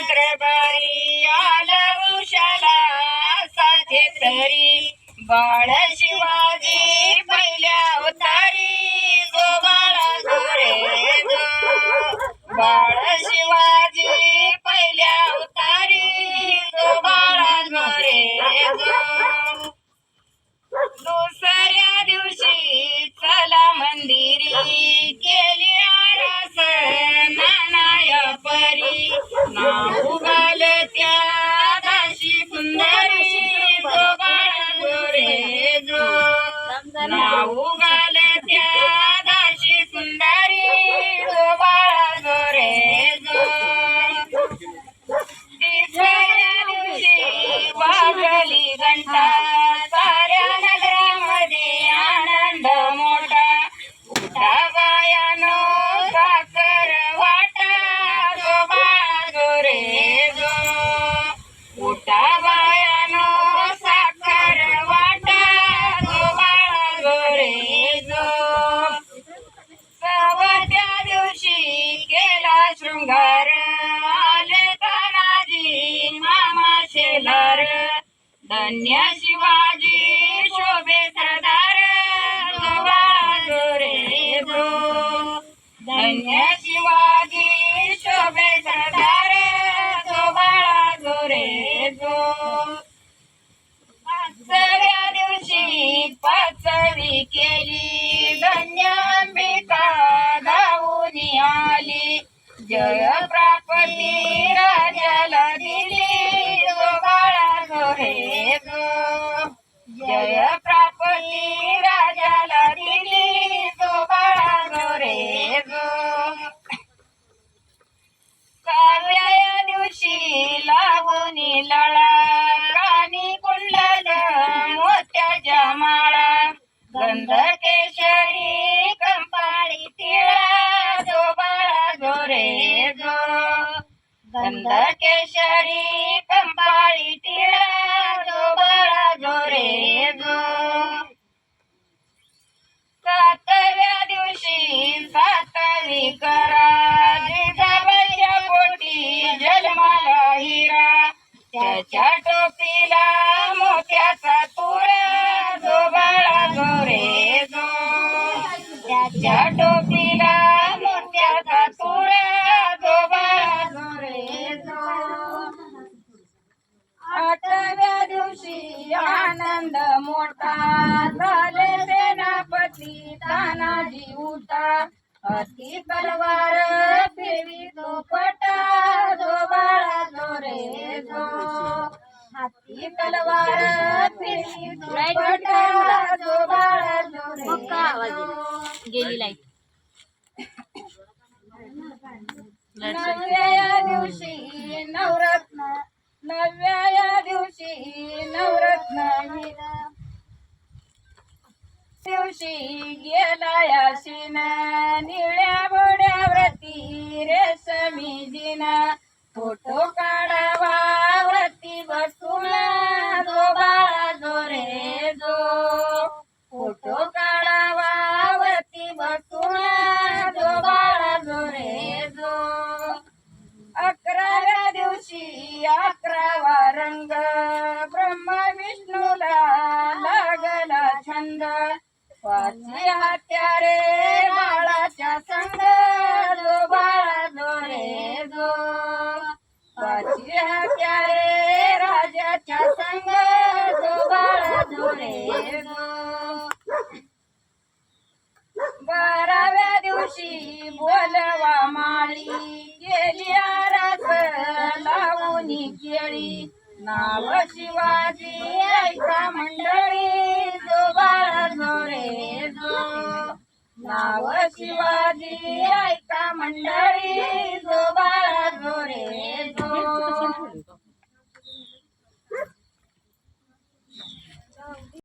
चक्रबारी आलं उशाला साथे तरी. बाळ शिवाजी पहिल्या अवतारी जो बाळा जो बाळ शिवाजी पहिल्या अवतारी जो बाळा जो दुसऱ्या दिवशी चला मंदिरी. केला आले तानाजी मामा शेलार धन्य शिवाजी शोभे सरदार. बाळा रे जो धन्य शिवाजी शोभे सरदार. तो बाळा रे जो पाचव्या दिवशी पाचवी केली. धन्य अंबिका जय प्राप्ती राजाला दिली जो बाळा गो हे गो. जय प्राप्ती राजाला दिली जो बाळा गो रे गो. काव्या दिवशी लागुनी लळा प्राणी कुंडल मोत्याच्या माळा गंध केश गंध केशरी कंपाळी तिळा जो बाळा जो रे जो. सातव्या दिवशी सातवी करा जिजाबाईच्या पोटी जन्माला हिरा. त्याच्या टोपीला मोत्याचा तुळा जो बाळा जो रे आनंद मोठा झाले सेनापती तानाजी उठा. अति तलवार फिरवी तो पटा जो बाळा जो रे जो. हाती तलवार फिरवी तो पटा जो बाळा जो रे जो. गेली लाइट नवव्या दिवशी नवरत्न नवव्या दिवशी नवरत्न हिरा दिवशी गेला याशीन. निळ्या बोड्यावरती रे जिना फोटो काढावा वरती बसून जो बाळा जो रे जो. फोटो काढावा वरती बसून जो बाळा जो रे जो. अकराव्या दिवशी पाचवी हत्यारे बाळाच्या संग जो बाळा जो रे जो. पाचवी हत्यारे राजाच्या संग जो बाळा जो रे जो. बाराव्या दिवशी बोलवा माळी गेली आरास लावून केळी. नाव शिवाजी ऐका मंडळी नाव शिवाजी ऐका मंडळ.